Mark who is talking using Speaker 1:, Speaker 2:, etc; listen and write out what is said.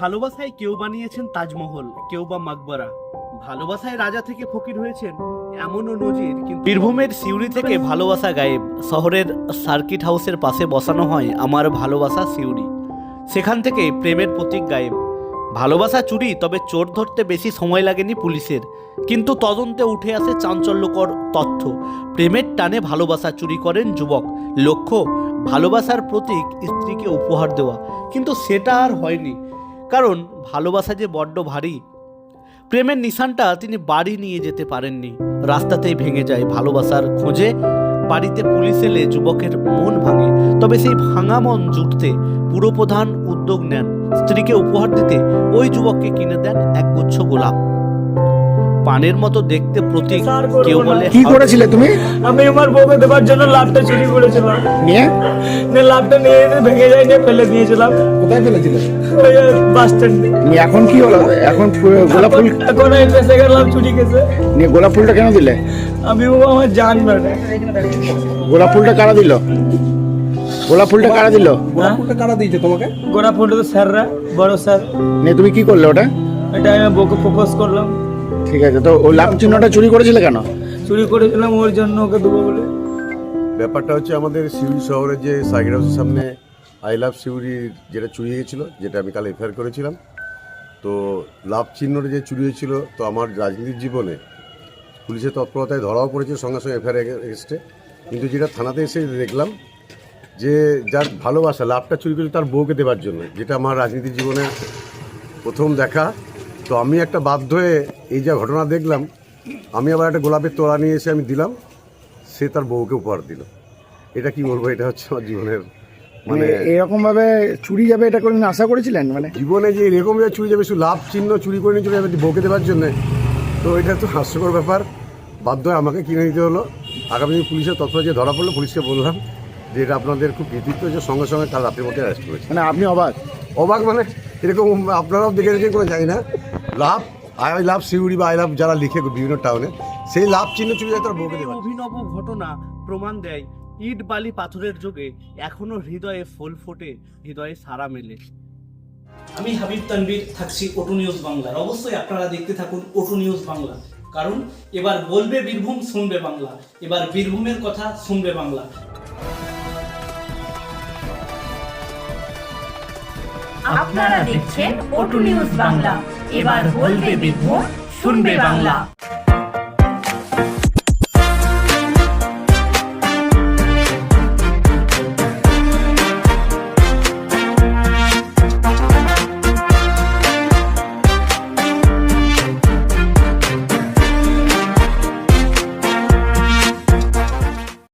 Speaker 1: ভালোবাসায় কেউ বানিয়েছেন তাজমহল কেউ বা মাকবরা। ভালোবাসায় রাজা থেকে ফকির হয়েছেন এমনও নজির কিন্তু বীরভূমের সিউড়ি থেকে ভালোবাসা গায়েব। শহরের সার্কিট হাউসের পাশে বসানো হয় আমার ভালোবাসা সিউড়ি। সেখান থেকে প্রেমের প্রতীক গায়েব। ভালোবাসা চুরি তবে চোর ধরতে বেশি সময় লাগেনি পুলিশের। কিন্তু তদন্তে উঠে আসে চাঞ্চল্যকর তথ্য। প্রেমের টানে ভালোবাসা চুরি করেন যুবক। লক্ষ্য ভালোবাসার প্রতীক স্ত্রীকে উপহার দেওয়া। কিন্তু সেটা আর হয়নি। কারণ ভালোবাসা যে বড্ড ভারী, প্রেমের নিশানটা তিনি বাড়ি নিয়ে যেতে পারেননি। রাস্তাতেই ভেঙে যায় ভালোবাসার খোঁজে, বাড়িতে পুলিশ এলে যুবকের মন ভাঙে। তবে সেই ভাঙা মন জুটতে পুরোপ্রধান উদ্যোগ নেন। স্ত্রীকে উপহার দিতে ওই যুবককে কিনে দেন একগুচ্ছ গোলাপ। পানের মতো দেখতে প্রতীক। কেউ বলে
Speaker 2: কি করেছিলে তুমি?
Speaker 3: আমি আমার বউকে দেওয়ার জন্য লাভটা চুরি করেছিলাম।
Speaker 2: নিয়ে?
Speaker 3: যে লাভটা নিয়ে এসে ভেঙে যায় নিয়ে ফেলে দিয়েছিলাম।
Speaker 2: কোথায় ফেলেছিলে?
Speaker 3: ওই বাস স্ট্যান্ডে।
Speaker 2: নিয়ে এখন কি হলো? এখন গোলাপ ফুল?
Speaker 3: এখন আমি ফেসে গেলাম চুরি গেছে।
Speaker 2: নিয়ে গোলাপ ফুলটা কেন দিলে?
Speaker 3: আমি ও আমার জান মানে
Speaker 2: গোলাপ ফুলটা কারা দিল? গোলাপ ফুলটা কারা দিল?
Speaker 3: গোলাপ ফুলটা কারা দিয়েছে তোমাকে? গোলাপ ফুলটা তো স্যাররা বড় স্যার।
Speaker 2: নিয়ে তুমি কি করলে ওটা?
Speaker 3: এটা আমি বউকে ফোকাস করলাম।
Speaker 2: ঠিক আছে তো ওই লাভ চিহ্নটা চুরি করেছিলে কেন?
Speaker 3: চুরি করেছিলাম ওর জন্য ওকে দেবো বলে।
Speaker 4: ব্যাপারটা হচ্ছে আমাদের সিউড়ি শহরে যে সাইকেল হাউসের সামনে আই লাভ সিউড়ি যেটা চুরি গেছিল যেটা আমি কাল এফআইআর করেছিলাম তো লাভ চিহ্নটা যে চুরি হয়েছিল তো আমার রাজনীতির জীবনে পুলিশের তৎপরতায় ধরাও পড়েছে সঙ্গে সঙ্গে এফআইআর এগেস্টে কিন্তু যেটা থানাতে এসে দেখলাম যে যার ভালোবাসা লাভটা চুরি করেছে তার বউকে দেওয়ার জন্য যেটা আমার রাজনীতির জীবনে প্রথম দেখা। তো আমি একটা বাধ্য হয়ে এই যা ঘটনা দেখলাম আমি আবার একটা গোলাপের তোড়া নিয়ে এসে আমি দিলাম সে তার বউকে উপহার দিল। এটা কি বলব? এটা হচ্ছে আমার জীবনের
Speaker 2: মানে
Speaker 4: মানে
Speaker 2: এরকম ভাবে চুরি যাবে এটা কোনদিন আশা করেছিলেন? মানে
Speaker 4: জীবনে যে এরকম যে চুরি যাবে শুধু লাভ চিহ্ন চুরি করে নিয়ে চলে যাবে বউকে দেওয়ার জন্য তো এটা তো হাস্যকর ব্যাপার। বাধ্য হয়ে আমাকে কিনে নিতে হলো। আগামী দিন পুলিশের তৎপর যে ধরা পড়ল পুলিশকে বললাম যে এটা আপনাদের খুব কৃতিত্ব যে সঙ্গে সঙ্গে কাল রাতের মধ্যে অ্যারেস্ট করেছে।
Speaker 2: মানে আপনি অবাক?
Speaker 4: অবাক মানে এরকম আপনারাও দেখে রেখে কোনো জানি না। লাভ আই লাভ সিউড়ি বা আই লাভ যারা লিখে বিভিন্ন টাউনে সেই লাভ চিহ্ন চুরি যায় তার বউকে জন্য।
Speaker 1: অভিনব ঘটনা প্রমাণ দেয় ইট বালি পাথরের যুগে এখনও হৃদয়ে ফুল ফোটে হৃদয়ে সারা মেলে।
Speaker 5: আমি হাবিব তানভীর থাকছি ওটু নিউজ বাংলার। অবশ্যই আপনারা দেখতে থাকুন ওটু নিউজ বাংলা। কারণ এবার বলবে বীরভূম শুনবে বাংলা। এবার বীরভূমের কথা শুনবে বাংলা।
Speaker 6: আপনারা দেখছেন ওটু নিউজ বাংলা। এবার বলবে বীরভূম শুনবে বাংলা।